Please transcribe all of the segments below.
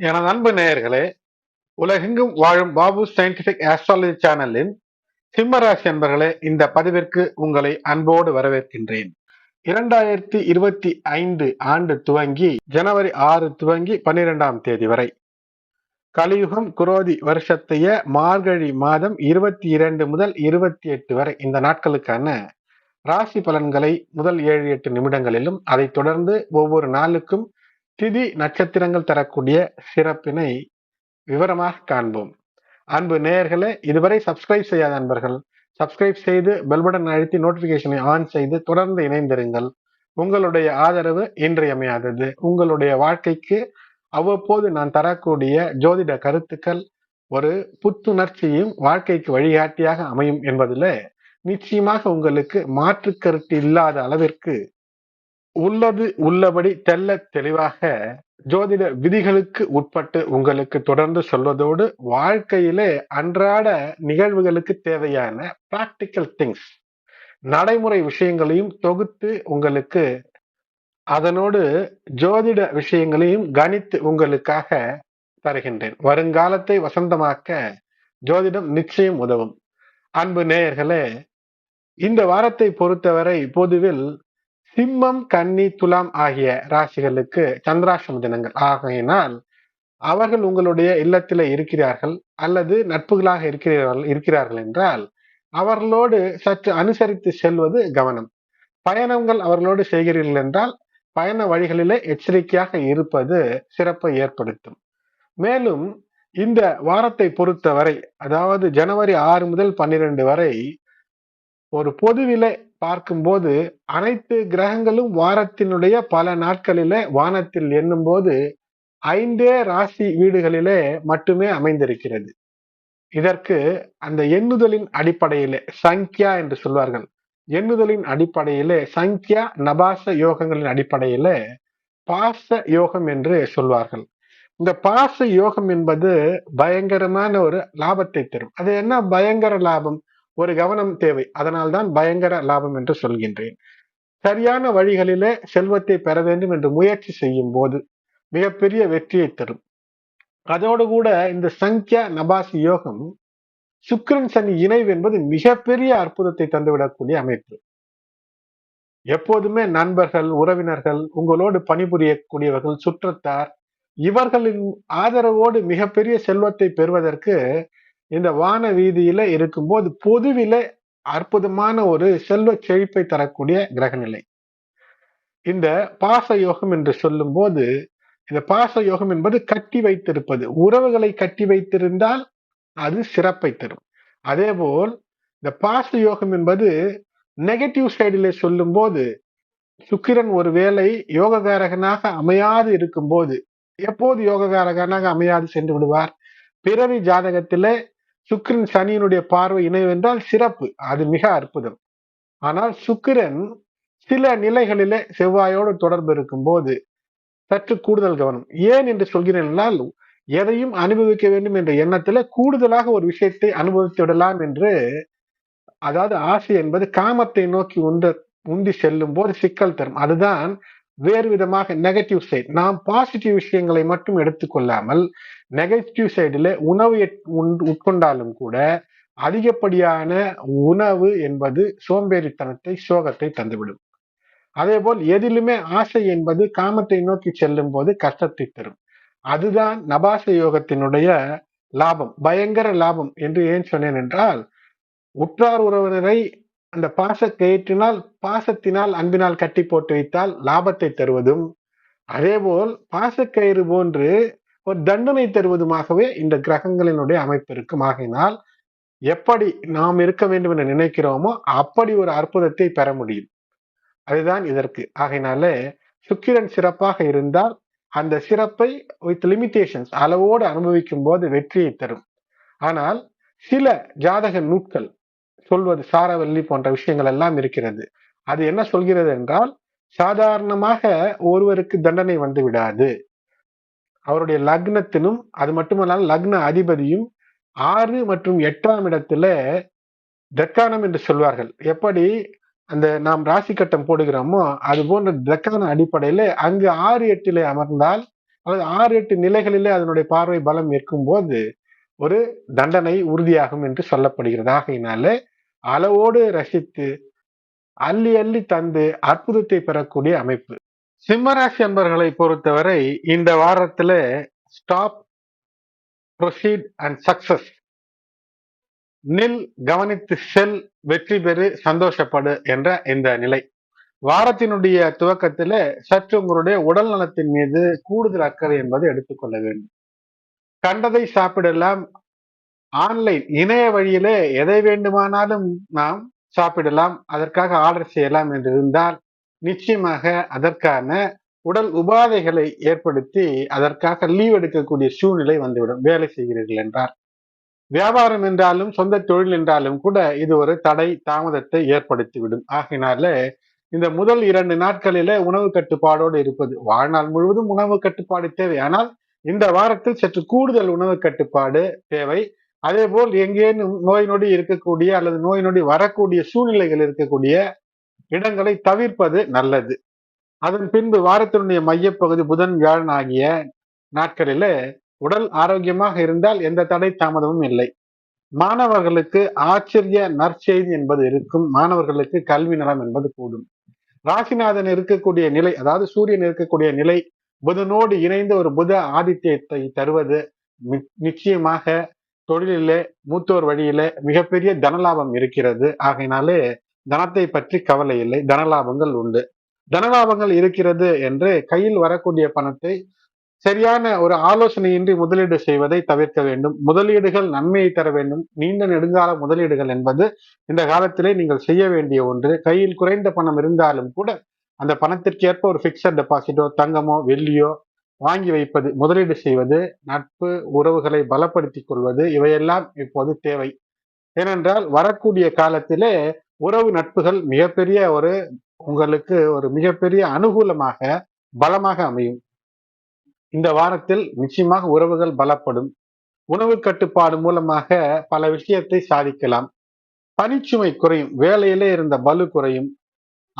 எனது அன்பு நேயர்களே உலகெங்கும் வாழும் பாபு சயின்டிபிக் ஆஸ்ட்ராலஜி சேனலின் சிம்மராசி அன்பர்களே இந்த பதிவிற்கு உங்களை அன்போடு வரவேற்கின்றேன். இரண்டாயிரத்தி இருபத்தி ஐந்து ஆண்டு துவங்கி ஜனவரி ஆறு துவங்கி பன்னிரெண்டாம் தேதி வரை. கலியுகம் குரோதி வருஷத்தைய மார்கழி மாதம் இருபத்தி இரண்டு முதல் இருபத்தி எட்டு வரை இந்த நாட்களுக்கான ராசி பலன்களை முதல் ஏழு எட்டு நிமிடங்களிலும் அதைத் தொடர்ந்து ஒவ்வொரு நாளுக்கும் திதி நட்சத்திரங்கள் தரக்கூடிய சிறப்பினை விவரமாக காண்போம். அன்பு நேயர்களே இதுவரை சப்ஸ்கிரைப் செய்யாத அன்பர்கள் சப்ஸ்கிரைப் செய்து பெல் பட்டன் அழுத்தி நோட்டிபிகேஷனை ஆன் செய்து தொடர்ந்து இணைந்திருங்கள். உங்களுடைய ஆதரவு இன்றியமையாதது. உங்களுடைய வாழ்க்கைக்கு அவ்வப்போது நான் தரக்கூடிய ஜோதிட கருத்துக்கள் ஒரு புத்துணர்ச்சியும் வாழ்க்கைக்கு வழிகாட்டியாக அமையும் என்பதில் நிச்சயமாக உங்களுக்கு மாற்று கருத்து இல்லாத அளவிற்கு உள்ளது உள்ளபடி தெல்ல தெளிவாக ஜோதிட விதிகளுக்கு உட்பட்டு உங்களுக்கு தொடர்ந்து சொல்வதோடு வாழ்க்கையிலே அன்றாட நிகழ்வுகளுக்கு தேவையான பிராக்டிக்கல் திங்ஸ் நடைமுறை விஷயங்களையும் தொகுத்து உங்களுக்கு அதனோடு ஜோதிட விஷயங்களையும் கணித்து உங்களுக்காக தருகின்றேன். வருங்காலத்தை வசந்தமாக்க ஜோதிடம் நிச்சயம் உதவும். அன்பு நேயர்களே இந்த வாரத்தை பொறுத்தவரை பொதுவில் சிம்மம் கன்னி துலாம் ஆகிய ராசிகளுக்கு சந்திராசிரம தினங்கள். ஆகையினால் அவர்கள் உங்களுடைய இல்லத்தில இருக்கிறார்கள் அல்லது நட்புகளாக இருக்கிறார்கள் இருக்கிறார்கள் என்றால் அவர்களோடு சற்று அனுசரித்து செல்வது கவனம். பயணங்கள் அவர்களோடு செய்கிறீர்கள் என்றால் பயண வழிகளிலே எச்சரிக்கையாக இருப்பது சிறப்பை ஏற்படுத்தும். மேலும் இந்த வாரத்தை பொறுத்தவரை அதாவது ஜனவரி ஆறு முதல் பன்னிரண்டு வரை ஒரு பொதுவிலை பார்க்கும்போது அனைத்து கிரகங்களும் வாரத்தினுடைய பல நாட்களிலே வானத்தில் எண்ணும்போது ஐந்தே ராசி வீடுகளிலே மட்டுமே அமைந்திருக்கிறது. இதற்கு அந்த எண்ணுதலின் அடிப்படையிலே சங்கியா என்று சொல்வார்கள். எண்ணுதலின் அடிப்படையிலே சங்கியா நபாச யோகங்களின் அடிப்படையிலே பாச யோகம் என்று சொல்வார்கள். இந்த பாச யோகம் என்பது பயங்கரமான ஒரு லாபத்தை தரும். அது என்ன பயங்கர லாபம்? ஒரு கவனம் தேவை. அதனால்தான் பயங்கர லாபம் என்று சொல்கின்றேன். சரியான வழிகளிலே செல்வத்தை பெற வேண்டும் என்று முயற்சி செய்யும் போது மிகப்பெரிய வெற்றியை தரும். அதோடு கூட இந்த சங்கியா நபாசி யோகம் சுக்கிரன் சனி இணைவு என்பது மிகப்பெரிய அற்புதத்தை தந்துவிடக்கூடிய அமைப்பு. எப்போதுமே நண்பர்கள் உறவினர்கள் உங்களோடு பணிபுரியக்கூடியவர்கள் சுற்றத்தார் இவர்களின் ஆதரவோடு மிகப்பெரிய செல்வத்தை பெறுவதற்கு இந்த வான வீதியில இருக்கும்போது பொதுவில அற்புதமான ஒரு செல்வ செழிப்பை தரக்கூடிய கிரகநிலை. இந்த பாச யோகம் என்று சொல்லும் போது இந்த பாச யோகம் என்பது கட்டி வைத்திருப்பது. உறவுகளை கட்டி வைத்திருந்தால் அது சிறப்பை தரும். அதே போல் இந்த பாச யோகம் என்பது நெகட்டிவ் சைடிலே சொல்லும் போது சுக்கிரன் ஒருவேளை யோககாரகனாக அமையாது இருக்கும் போது எப்போது யோககாரகனாக அமையாது சென்று விடுவார்? பிறவி ஜாதகத்திலே சுக்கிரன் சனியினுடைய பார்வை இணைவென்றால் சிறப்பு. அது மிக அற்புதம். ஆனால் சுக்கிரன் சில நிலைகளிலே செவ்வாயோடு தொடர்பு இருக்கும் போது சற்று கூடுதல் கவனம். ஏன் என்று சொல்கிறேன் என்றால் எதையும் அனுபவிக்க வேண்டும் என்ற எண்ணத்துல கூடுதலாக ஒரு விஷயத்தை அனுபவித்து விடலாம் என்று அதாவது ஆசை என்பது காமத்தை நோக்கி உந்த உந்தி செல்லும் போது சிக்கல் தரும். அதுதான் வேறு விதமாக நெகட்டிவ் சைடு நாம் பாசிட்டிவ் விஷயங்களை மட்டும் எடுத்துக்கொள்ளாமல் நெகட்டிவ் சைடில் உணவு உட்கொண்டாலும் கூட அதிகப்படியான உணவு என்பது சோம்பேறித்தனத்தை சோகத்தை தந்துவிடும். அதே போல் எதிலுமே ஆசை என்பது காமத்தை நோக்கி செல்லும் போது கஷ்டத்தை தரும். அதுதான் நபாச யோகத்தினுடைய லாபம் பயங்கர லாபம் என்று ஏன் சொன்னேன் என்றால் உற்றார் உறவினரை அந்த பாச கயிற்றினால் பாசத்தினால் அன்பினால் கட்டி போட்டு வைத்தால் லாபத்தை தருவதும். அதேபோல் பாசக்கயிறு போன்று ஒரு தண்டனை தருவதுமாகவே இந்த கிரகங்களினுடைய அமைப்பு இருக்கும். ஆகையினால் எப்படி நாம் இருக்க வேண்டும் என்று நினைக்கிறோமோ அப்படி ஒரு அற்புதத்தை பெற முடியும். அதுதான் இதற்கு. ஆகையினாலே சுக்கிரன் சிறப்பாக இருந்தால் அந்த சிறப்பை வித் லிமிடேஷன்ஸ் அளவோடு அனுபவிக்கும் போது வெற்றியை தரும். ஆனால் சில ஜாதக நூட்கள் சொல்வது சாரவல்லி போன்ற விஷயங்கள் எல்லாம் இருக்கிறது. அது என்ன சொல்கிறது என்றால் சாதாரணமாக ஒருவருக்கு தண்டனை வந்து விடாது. அவருடைய லக்னத்தினும் அது மட்டுமல்லாமல் லக்ன அதிபதியும் ஆறு மற்றும் எட்டாம் இடத்துல தக்கானம் என்று சொல்வார்கள். எப்படி அந்த நாம் ராசி கட்டம் போடுகிறோமோ அது போன்ற தக்கான அடிப்படையில அங்கு ஆறு எட்டிலே அமர்ந்தால் அல்லது ஆறு எட்டு நிலைகளிலே அதனுடைய பார்வை பலம் இருக்கும்போது ஒரு தண்டனை உறுதியாகும் என்று சொல்லப்படுகிறது. ஆகையினாலே அளவோடு ரசித்து அள்ளி அள்ளி தந்து அற்புதத்தை பெறக்கூடிய அமைப்பு. சிம்மராசி அன்பர்களை பொறுத்தவரை இந்த வாரத்துல ஸ்டாப் ப்ரொசீட் அண்ட் சக்சஸ் நில் கவனித்து செல் வெற்றி பெறு சந்தோஷப்படு என்ற இந்த நிலை. வாரத்தினுடைய துவக்கத்துல சற்று உங்களுடைய உடல் நலத்தின் மீது கூடுதல் அக்கறை என்பதை எடுத்துக்கொள்ள வேண்டும். கண்டதை சாப்பிடலாம் ஆன்லைன் இணைய வழியிலே எதை வேண்டுமானாலும் நாம் சாப்பிடலாம். அதற்காக ஆர்டர் செய்யலாம் என்று இருந்தால் நிச்சயமாக அதற்கான உடல் உபாதைகளை ஏற்படுத்தி அதற்காக லீவ் எடுக்கக்கூடிய சூழ்நிலை வந்துவிடும். வேலை செய்கிறீர்கள் என்றால். வியாபாரம் என்றாலும் சொந்த தொழில் என்றாலும் கூட இது ஒரு தடை தாமதத்தை ஏற்படுத்திவிடும். ஆகினால இந்த முதல் இரண்டு நாட்களில உணவு கட்டுப்பாடோடு இருப்பது வாழ்நாள் முழுவதும் உணவு கட்டுப்பாடு தேவை. ஆனால் இந்த வாரத்தில் சற்று கூடுதல் உணவு கட்டுப்பாடு தேவை. அதே போல் எங்கேனும் நோய் நொடி இருக்கக்கூடிய அல்லது நோய் நொடி வரக்கூடிய சூழ்நிலைகள் இருக்கக்கூடிய இடங்களை தவிர்ப்பது நல்லது. அதன் பின்பு வாரத்தினுடைய மையப்பகுதி புதன் வியாழன் ஆகிய நாட்களில உடல் ஆரோக்கியமாக இருந்தால் எந்த தடை தாமதமும் இல்லை. மாணவர்களுக்கு ஆச்சரிய நற்செய்தி என்பது இருக்கும். மாணவர்களுக்கு கல்வி நலம் என்பது கூடும். ராசிநாதன் இருக்கக்கூடிய நிலை அதாவது சூரியன் இருக்கக்கூடிய நிலை புதனோடு இணைந்த ஒரு புத ஆதித்யத்தை தருவது நிச்சயமாக தொழிலிலே மூத்தோர் வழியிலே மிகப்பெரிய தனலாபம் இருக்கிறது. ஆகையினாலே தனத்தை பற்றி கவலை இல்லை. தனலாபங்கள் உண்டு. தனலாபங்கள் இருக்கிறது என்று கையில் வரக்கூடிய பணத்தை சரியான ஒரு ஆலோசனையின்றி முதலீடு செய்வதை தவிர்க்க வேண்டும். முதலீடுகள் நன்மையை தர வேண்டும். நீண்ட நெடுங்கால முதலீடுகள் என்பது இந்த காலத்திலே நீங்கள் செய்ய வேண்டிய ஒன்று. கையில் குறைந்த பணம் இருந்தாலும் கூட அந்த பணத்திற்கேற்ப ஒரு பிக்சட் டெபாசிட்டோ தங்கமோ வெள்ளியோ வாங்கி வைப்பது முதலீடு செய்வது நட்பு உறவுகளை பலப்படுத்திக் கொள்வது இவையெல்லாம் இப்போது தேவை. ஏனென்றால் வரக்கூடிய காலத்திலே உறவு நட்புகள் மிகப்பெரிய ஒரு உங்களுக்கு ஒரு மிகப்பெரிய அனுகூலமாக பலமாக அமையும். இந்த வாரத்தில் நிச்சயமாக உறவுகள் பலப்படும். உணவு கட்டுப்பாடு மூலமாக பல விஷயத்தை சாதிக்கலாம். பனிச்சுமை குறையும். வேலையிலே இருந்த பலு குறையும்.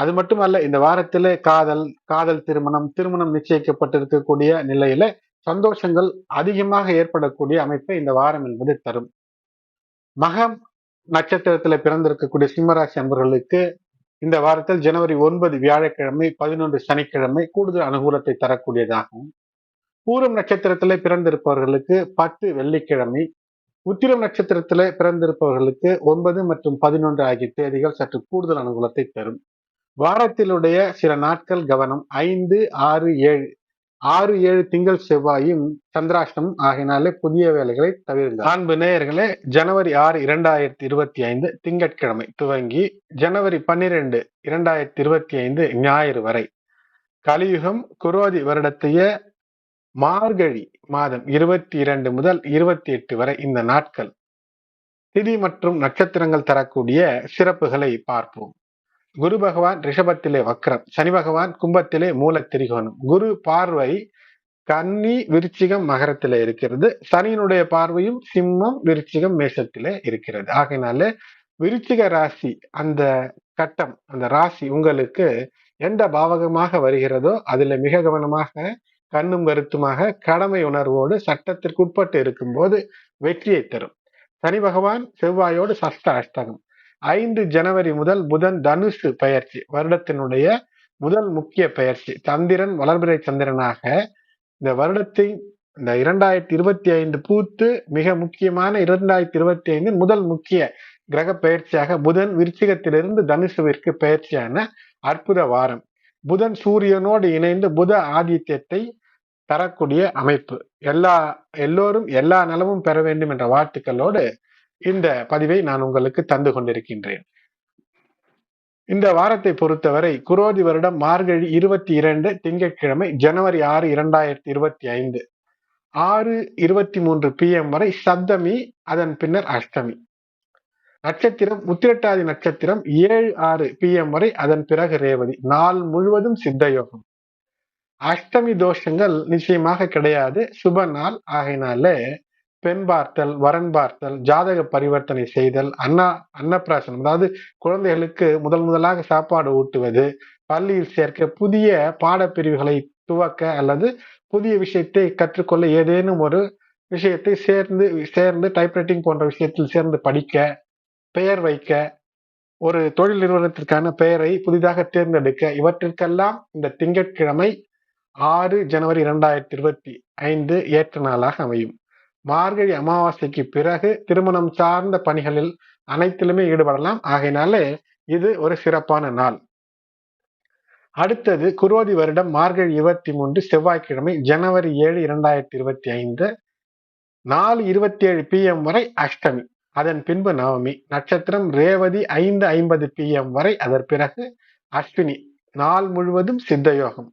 அது மட்டுமல்ல இந்த வாரத்துல காதல் காதல் திருமணம் திருமணம் நிச்சயிக்கப்பட்டிருக்கக்கூடிய நிலையில சந்தோஷங்கள் அதிகமாக ஏற்படக்கூடிய அமைப்பை இந்த வாரம் என்பது தரும். மகம் நட்சத்திரத்துல பிறந்திருக்கக்கூடிய சிம்மராசி அன்பர்களுக்கு இந்த வாரத்தில் ஜனவரி ஒன்பது வியாழக்கிழமை பதினொன்று சனிக்கிழமை கூடுதல் அனுகூலத்தை தரக்கூடியதாகும். பூரம் நட்சத்திரத்திலே பிறந்திருப்பவர்களுக்கு பத்து வெள்ளிக்கிழமை உத்திரம் நட்சத்திரத்திலே பிறந்திருப்பவர்களுக்கு ஒன்பது மற்றும் பதினொன்று ஆகிய தேதிகள் சற்று கூடுதல் அனுகூலத்தை தரும். வாரத்திலுடைய சில நாட்கள் கவனம் ஐந்து ஆறு ஏழு. ஆறு ஏழு திங்கள் செவ்வாயும் சந்திராஷ்டமம் ஆகினாலே புதிய வேலைகளை தவிர்ங்க அன்பு நேயர்களே ஜனவரி ஆறு இரண்டாயிரத்தி இருபத்தி ஐந்து திங்கட்கிழமை துவங்கி ஜனவரி பன்னிரெண்டு இரண்டாயிரத்தி இருபத்தி ஐந்து ஞாயிறு வரை கலியுகம் குரோதி வருடத்தைய மார்கழி மாதம் இருபத்தி இரண்டு முதல் இருபத்தி எட்டு வரை இந்த நாட்கள். திதி மற்றும் நட்சத்திரங்கள் தரக்கூடிய சிறப்புகளை பார்ப்போம். குரு பகவான் ரிஷபத்திலே வக்ரம் சனி பகவான் கும்பத்திலே மூல திரிகோணம் குரு பார்வை கன்னி விருச்சிகம் மகரத்திலே இருக்கிறது. சனியினுடைய பார்வையும் சிம்மம் விருச்சிகம் மேஷத்திலே இருக்கிறது. ஆகையினால விருச்சிக ராசி அந்த கட்டம் அந்த ராசி உங்களுக்கு எந்த பாவகமாக வருகிறதோ அதுல மிக கவனமாக கண்ணும் கருத்துமாக கடமை உணர்வோடு சட்டத்திற்கு உட்பட்டு இருக்கும்போது வெற்றியை தரும். சனி பகவான் செவ்வாயோடு சஸ்த அஷ்டகம். ஐந்து ஜனவரி முதல் புதன் தனுசு பயிற்சி வருடத்தினுடைய முதல் முக்கிய பயிற்சி. சந்திரன் வளர்பிறை சந்திரனாக இந்த வருடத்தை இந்த இரண்டாயிரத்தி இருபத்தி ஐந்து பூத்து மிக முக்கியமான இரண்டாயிரத்தி இருபத்தி ஐந்து முதல் முக்கிய கிரக பயிற்சியாக புதன் விருச்சிகத்திலிருந்து தனுசுவிற்கு பயிற்சியான அற்புத வாரம். புதன் சூரியனோடு இணைந்து புத ஆதித்யத்தை தரக்கூடிய அமைப்பு. எல்லா எல்லோரும் எல்லா நலமும் பெற வேண்டும் என்ற வாழ்த்துக்களோடு இந்த பதிவை நான் உங்களுக்கு தந்து கொண்டிருக்கின்றேன். இந்த வாரத்தை பொறுத்தவரை குரோதி வருடம் மார்கழி இருபத்தி இரண்டு திங்கட்கிழமை ஜனவரி ஆறு இரண்டாயிரத்தி இருபத்தி ஐந்து. ஆறு இருபத்தி மூன்று பி எம் வரை சப்தமி அதன் பின்னர் அஷ்டமி. நட்சத்திரம் உத்திரட்டாதி நட்சத்திரம் ஏழு ஆறு பிஎம் வரை அதன் பிறகு ரேவதி. நாள் முழுவதும் சித்தயோகம் அஷ்டமி தோஷங்கள் நிச்சயமாக கிடையாது. சுப நாள். ஆகையினால பெண் பார்த்தல் வரன் பார்த்தல் ஜாதக பரிவர்த்தனை செய்தல் அண்ணா அன்னப்பிராசனம். அதாவது குழந்தைகளுக்கு முதல் முதலாக சாப்பாடு ஊட்டுவது பள்ளியில் சேர்க்க புதிய பாடப்பிரிவுகளை துவக்க அல்லது புதிய விஷயத்தை கற்றுக்கொள்ள ஏதேனும் ஒரு விஷயத்தை சேர்ந்து சேர்ந்து டைப்ரைட்டிங் போன்ற விஷயத்தில் சேர்ந்து படிக்க பெயர் வைக்க ஒரு தொழில் நிறுவனத்திற்கான பெயரை புதிதாக தேர்ந்தெடுக்க இவற்றிற்கெல்லாம் இந்த திங்கட்கிழமை ஆறு ஜனவரி இரண்டாயிரத்தி இருபத்தி ஐந்து ஏற்ற நாளாக அமையும். மார்கழி அமாவாசைக்கு பிறகு திருமணம் சார்ந்த பணிகளில் அனைத்திலுமே ஈடுபடலாம். ஆகையினாலே இது ஒரு சிறப்பான நாள். அடுத்தது குரோதி வருடம் மார்கழி இருபத்தி மூன்று செவ்வாய்க்கிழமை ஜனவரி ஏழு இரண்டாயிரத்தி இருபத்தி ஐந்து நாலு இருபத்தி ஏழு பிஎம் வரை அஷ்டமி அதன் பின்பு நவமி நட்சத்திரம் ரேவதி ஐந்து ஐம்பது பிஎம் வரை அதன் பிறகு அஸ்வினி நாள் முழுவதும் சித்தயோகம்.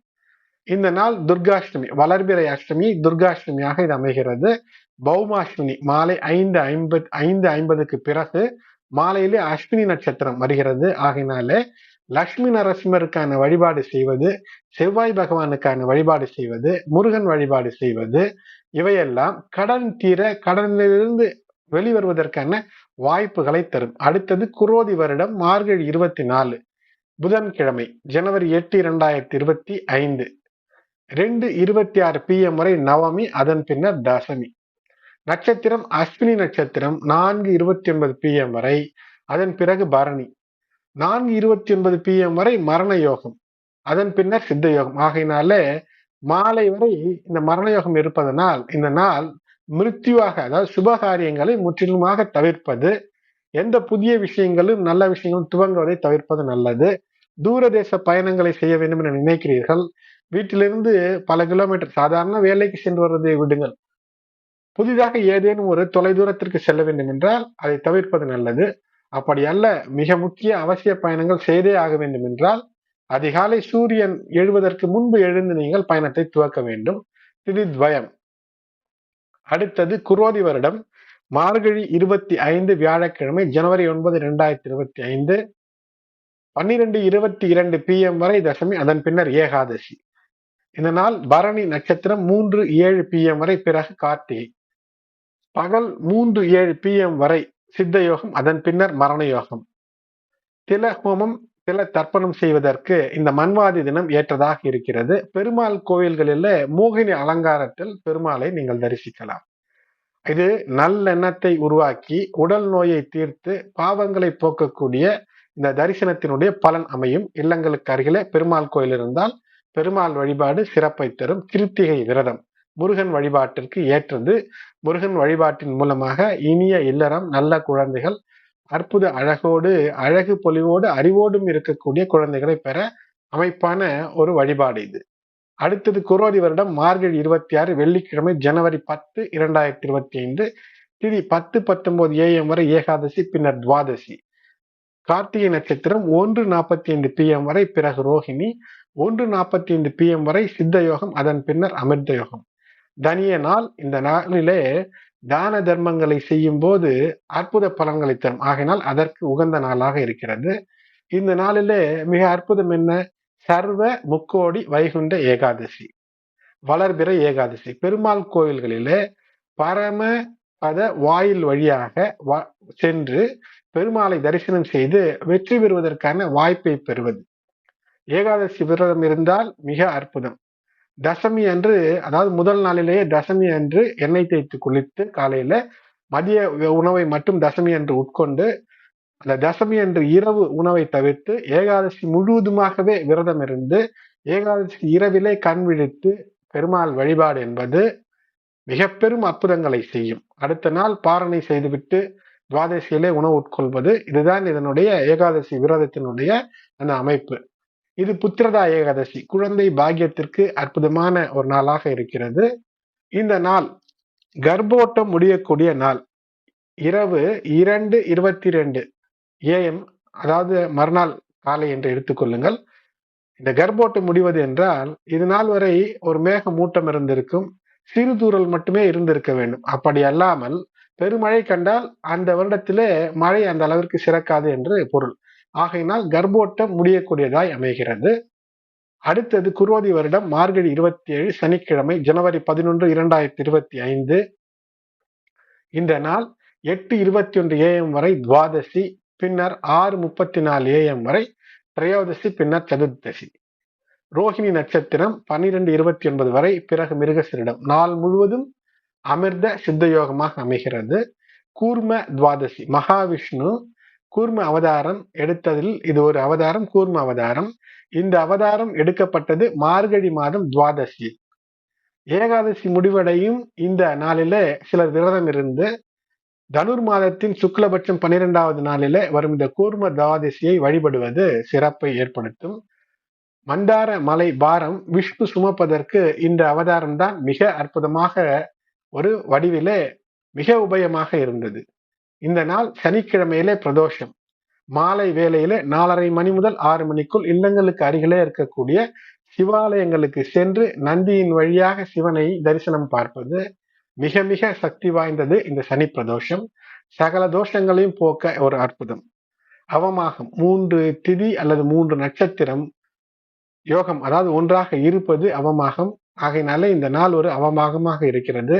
இந்த நாள் துர்காஷ்டமி வளர்பிறை அஷ்டமி துர்காஷ்டமியாக இது அமைகிறது. பௌமாஷ்வினி மாலை ஐந்து ஐம்பது ஐந்து ஐம்பதுக்கு பிறகு மாலையிலே அஸ்வினி நட்சத்திரம் வருகிறது. ஆகினாலே லக்ஷ்மி நரசிம்மருக்கான வழிபாடு செய்வது செவ்வாய் பகவானுக்கான வழிபாடு செய்வது முருகன் வழிபாடு செய்வது இவையெல்லாம் கடன் தீர கடனிலிருந்து வெளிவருவதற்கான வாய்ப்புகளை தரும். அடுத்தது குரோதி வருடம் மார்கழி இருபத்தி நாலு புதன்கிழமை ஜனவரி எட்டு இரண்டாயிரத்தி இருபத்தி ஐந்து. ரெண்டு இருபத்தி ஆறு பிஎம் வரை நவமி அதன் பின்னர் தசமி. நட்சத்திரம் அஸ்வினி நட்சத்திரம் நான்கு இருபத்தி ஒன்பது பிஎம் வரை. அதன் பிறகு பரணி. நான்கு இருபத்தி ஒன்பது பிஎம் வரை மரண யோகம். அதன் பின்னர் சித்த யோகம். ஆகையினாலே மாலை வரை இந்த மரண யோகம் இருப்பதனால் இந்த நாள் மிருத்யுவாக அதாவது சுபகாரியங்களை முற்றிலுமாக தவிர்ப்பது எந்த புதிய விஷயங்களும் நல்ல விஷயங்களும் துவங்குவதை தவிர்ப்பது நல்லது. தூரதேச பயணங்களை செய்ய வேண்டும் என நினைக்கிறீர்கள். வீட்டிலிருந்து பல கிலோமீட்டர் சாதாரண வேலைக்கு சென்று வருவதை விடுங்கள். புதிதாக ஏதேனும் ஒரு தொலைதூரத்திற்கு செல்ல வேண்டும் என்றால் அதை தவிர்ப்பது நல்லது. அப்படி அல்ல மிக முக்கிய அவசிய பயணங்கள் செய்தே ஆக வேண்டும் என்றால் அதிகாலை சூரியன் எழுவதற்கு முன்பு எழுந்து நீங்கள் பயணத்தை துவக்க வேண்டும். திதித்வயம். அடுத்தது குரோதி வருடம். மார்கழி இருபத்தி ஐந்து வியாழக்கிழமை ஜனவரி ஒன்பது இரண்டாயிரத்தி இருபத்தி ஐந்து பன்னிரெண்டு இருபத்தி இரண்டு பிஎம் வரை தசமி அதன் பின்னர் ஏகாதசி. இந்த நாள் பரணி நட்சத்திரம் மூன்று ஏழு பிஎம் வரை பிறகு கார்த்திகை. பகல் மூன்று ஏழு பிஎம் வரை சித்த யோகம் அதன் பின்னர் மரண யோகம் தில ஹோமம் தில தர்ப்பணம் செய்வதற்கு இந்த மண்வாதி தினம் ஏற்றதாக இருக்கிறது. பெருமாள் கோயில்களில் மோகினி அலங்காரத்தில் பெருமாளை நீங்கள் தரிசிக்கலாம். இது நல்லெண்ணத்தை உருவாக்கி உடல் நோயை தீர்த்து பாவங்களை போக்கக்கூடிய இந்த தரிசனத்தினுடைய பலன் அமையும். இல்லங்களுக்கு அருகிலே பெருமாள் கோயில் இருந்தால் பெருமாள் வழிபாடு சிறப்பை தரும். கிருத்திகை விரதம். முருகன் வழிபாட்டிற்கு ஏற்றது. முருகன் வழிபாட்டின் மூலமாக இனிய இல்லறம் நல்ல குழந்தைகள் அற்புத அழகோடு அழகு பொலிவோடு அறிவோடும் இருக்கக்கூடிய குழந்தைகளை பெற அமைப்பான ஒரு வழிபாடு இது. அடுத்தது குரோதி வருடம் மார்கழி இருபத்தி ஆறு வெள்ளிக்கிழமை ஜனவரி பத்து இரண்டாயிரத்தி இருபத்தி ஐந்து திதி பத்து பத்தொன்பது ஏஎம் வரை ஏகாதசி பின்னர் துவாதசி. கார்த்திகை நட்சத்திரம் ஒன்று நாற்பத்தி ஐந்து பிஎம் வரை பிறகு ரோஹிணி ஒன்று நாற்பத்தி ஐந்து பிஎம் வரை சித்த யோகம் அதன் பின்னர் அமிர்த யோகம். தனிய நாள் இந்த நாளிலே தான தர்மங்களை செய்யும் போது அற்புத பலன்களை தரும். ஆகினால் அதற்கு உகந்த நாளாக இருக்கிறது. இந்த நாளிலே மிக அற்புதம் என்ன? சர்வ முக்கோடி வைகுண்ட ஏகாதசி. வளர்பிற ஏகாதசி. பெருமாள் கோயில்களிலே பரம பத வாயில் வழியாக சென்று பெருமாளை தரிசனம் செய்து வெற்றி பெறுவதற்கான வாய்ப்பை பெறுவது. ஏகாதசி விரதம் இருந்தால் மிக அற்புதம். தசமி அன்று அதாவது முதல் நாளிலேயே தசமி அன்று எண்ணெய் தேய்த்து குளித்து காலையில மதிய உணவை மட்டும் தசமி அன்று உட்கொண்டு அந்த தசமி அன்று இரவு உணவை தவிர்த்து ஏகாதசி முழுவதுமாகவே விரதம் இருந்து ஏகாதசி இரவிலே கண் விழித்து பெருமாள் வழிபாடு என்பது மிக பெரும் அற்புதங்களை செய்யும். அடுத்த நாள் பாரணை செய்துவிட்டு துவாதசியிலே உணவு உட்கொள்வது இதுதான் இதனுடைய ஏகாதசி விரதத்தினுடைய அந்த அமைப்பு. இது புத்திரதா ஏகாதசி. குழந்தை பாக்கியத்திற்கு அற்புதமான ஒரு நாளாக இருக்கிறது. இந்த நாள் கர்ப்போட்டம் முடியக்கூடிய நாள். இரவு இரண்டு இருபத்தி ரெண்டு ஏஎம் அதாவது மறுநாள் காலை என்று எடுத்துக்கொள்ளுங்கள் இந்த கர்ப்போட்டம் முடிவது என்றால் இது நாள் வரை ஒரு மேக மூட்டம் இருந்திருக்கும். சிறு தூரல் மட்டுமே இருந்திருக்க வேண்டும். அப்படி அல்லாமல் பெருமழை கண்டால் அந்த வருடத்திலே மழை அந்த அளவிற்கு சிறக்காது என்று பொருள். ஆகையினால் கர்ப்போட்டம் முடியக்கூடியதாய் அமைகிறது. அடுத்தது குருவதி வருடம் மார்கழி இருபத்தி ஏழு சனிக்கிழமை ஜனவரி பதினொன்று இரண்டாயிரத்தி இருபத்தி ஐந்து. இந்த நாள் எட்டு இருபத்தி ஒன்று ஏஎம் வரை துவாதசி பின்னர் ஆறு முப்பத்தி நாலு ஏஎம் வரை திரையோதசி பின்னர் சதுர்தசி ரோஹிணி நட்சத்திரம் பன்னிரெண்டு இருபத்தி ஒன்பது வரை பிறகு மிருகசிரிடம். நாள் முழுவதும் அமிர்த சித்த யோகமாக அமைகிறது. கூர்ம துவாதசி மகாவிஷ்ணு கூர்ம அவதாரம் எடுத்ததில் இது ஒரு அவதாரம் கூர்ம அவதாரம். இந்த அவதாரம் எடுக்கப்பட்டது மார்கழி மாதம் துவாதசி. ஏகாதசி முடிவடையும் இந்த நாளில சிலர் விரதம் இருந்து தனுர் மாதத்தின் சுக்லபட்சம் பன்னிரெண்டாவது நாளில வரும் இந்த கூர்ம துவாதசியை வழிபடுவது சிறப்பை ஏற்படுத்தும். மந்தார மலை பாரம் விஷ்ணு சுமப்பதற்கு இந்த அவதாரம் தான் மிக அற்புதமாக ஒரு வடிவிலே மிக உபயமாக இருந்தது. இந்த நாள் சனிக்கிழமையிலே பிரதோஷம். மாலை வேளையில நாலரை மணி முதல் ஆறு மணிக்குள் இல்லங்களுக்கு அருகிலே இருக்கக்கூடிய சிவாலயங்களுக்கு சென்று நந்தியின் வழியாக சிவனை தரிசனம் பார்ப்பது மிக மிக சக்தி வாய்ந்தது இந்த சனி பிரதோஷம். சகல தோஷங்களையும் போக்க ஒரு அற்புதம். அவமாகம் மூன்று திதி அல்லது மூன்று நட்சத்திரம் யோகம் அதாவது ஒன்றாக இருப்பது அவமாகம். ஆகையினால இந்த நாள் ஒரு அவமாகமாக இருக்கிறது.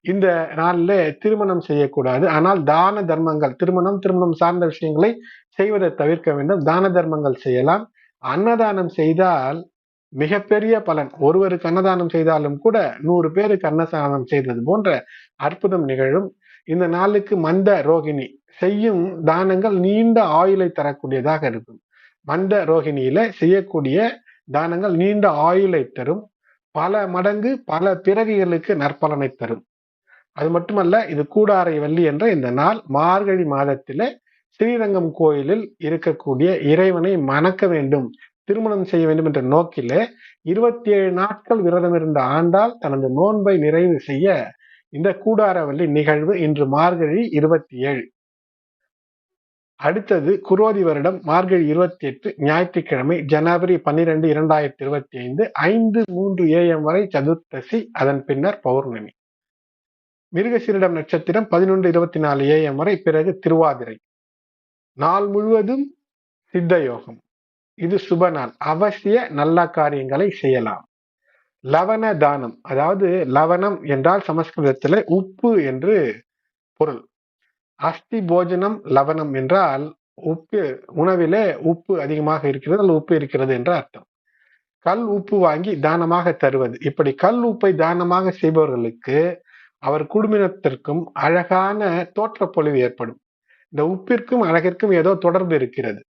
இந்த நாளில் திருமணம் செய்யக்கூடாது. ஆனால் தான தர்மங்கள் திருமணம் திருமணம் சார்ந்த விஷயங்களை செய்வதை தவிர்க்க வேண்டும். தான தர்மங்கள் செய்யலாம். அன்னதானம் செய்தால் மிகப்பெரிய பலன். ஒருவருக்கு அன்னதானம் செய்தாலும் கூட நூறு பேருக்கு அன்னதானம் செய்தது போன்ற அற்புதம் நிகழும். இந்த நாளுக்கு மந்த ரோகிணி செய்யும் தானங்கள் நீண்ட ஆயுளை தரக்கூடியதாக இருக்கும். மந்த ரோகிணியில செய்யக்கூடிய தானங்கள் நீண்ட ஆயுளை தரும். பல மடங்கு பல பிறவிகளுக்கு நற்பலனை தரும். அது மட்டுமல்ல இது கூடாரை வள்ளி என்ற இந்த நாள் மார்கழி மாதத்திலே ஸ்ரீரங்கம் கோயிலில் இருக்கக்கூடிய இறைவனை மணக்க வேண்டும் திருமணம் செய்ய வேண்டும் என்ற நோக்கிலே இருபத்தி ஏழு நாட்கள் விரதம் இருந்த ஆண்டால் தனது நோன்பை நிறைவு செய்ய இந்த கூடாரவள்ளி நிகழ்வு இன்று மார்கழி இருபத்தி ஏழு அடுத்தது குரோதி வருடம் மார்கழி இருபத்தி எட்டு ஞாயிற்றுக்கிழமை ஜனவரி பன்னிரெண்டு இரண்டாயிரத்தி இருபத்தி ஐந்து ஐந்து மூன்று ஏஎம் வரை சதுர்த்தசி அதன் பின்னர் பௌர்ணமி. மிருகசீரிடம் நட்சத்திரம் பதினொன்று இருபத்தி நாலு ஏஎம் வரை பிறகு திருவாதிரை. நாள் முழுவதும் சித்த யோகம் இது சுப நாள். அவசிய நல்ல காரியங்களை செய்யலாம். லவண தானம். அதாவது லவணம் என்றால் சமஸ்கிருதத்தில் உப்பு என்று பொருள். அஸ்தி போஜனம் லவணம் என்றால் உப்பு உணவிலே உப்பு அதிகமாக இருக்கிறது அல்லது உப்பு இருக்கிறது என்ற அர்த்தம். கல் உப்பு வாங்கி தானமாக தருவது. இப்படி கல் உப்பை தானமாக செய்பவர்களுக்கு அவர் குடும்பத்திற்கும் அழகான தோற்றப்பொழிவு ஏற்படும். இந்த உப்பிற்கும் அழகிற்கும் ஏதோ தொடர்பு இருக்கிறது.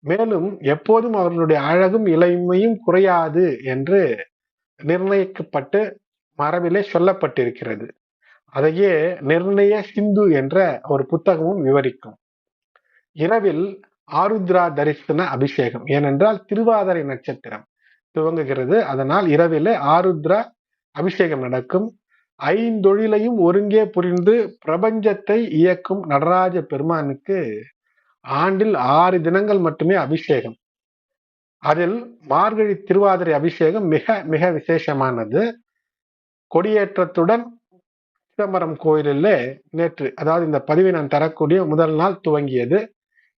மேலும் எப்போதும் அவர்களுடைய அழகும் இளமையும் குறையாது என்று நிர்ணயிக்கப்பட்டு மரபிலே சொல்லப்பட்டிருக்கிறது. அதையே நிர்ணய சிந்து என்ற ஒரு புத்தகமும் விவரிக்கும். இரவில் ஆருத்ரா தரிசன அபிஷேகம் ஏனென்றால் திருவாதிரை நட்சத்திரம் துவங்குகிறது. அதனால் இரவில் ஆருத்ரா அபிஷேகம் நடக்கும். ஐந்தொழிலையும் ஒருங்கே புரிந்து பிரபஞ்சத்தை இயக்கும் நடராஜ பெருமானுக்கு ஆண்டில் ஆறு தினங்கள் மட்டுமே அபிஷேகம். அதில் மார்கழி திருவாதிரை அபிஷேகம் மிக மிக விசேஷமானது. கொடியேற்றத்துடன் சிதம்பரம் கோயிலில் நேற்று அதாவது இந்த பதிவை நான் தரக்கூடிய முதல் நாள் துவங்கியது.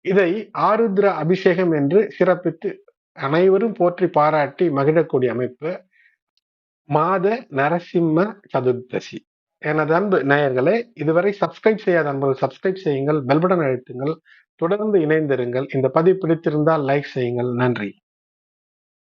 இதை ஆருத்ர அபிஷேகம் என்று சிறப்பித்து அனைவரும் போற்றி பாராட்டி மகிழக்கூடிய அமைப்பு. மாத நரசிம்ம சதுர்தசி. எனது அன்பு நேயர்களே இதுவரை சப்ஸ்கிரைப் செய்யாத அன்பர்கள் சப்ஸ்கிரைப் செய்யுங்கள் பெல்படன் அழுத்துங்கள் தொடர்ந்து இணைந்திருங்கள். இந்த பதிவு பிடித்திருந்தால் லைக் செய்யுங்கள். நன்றி.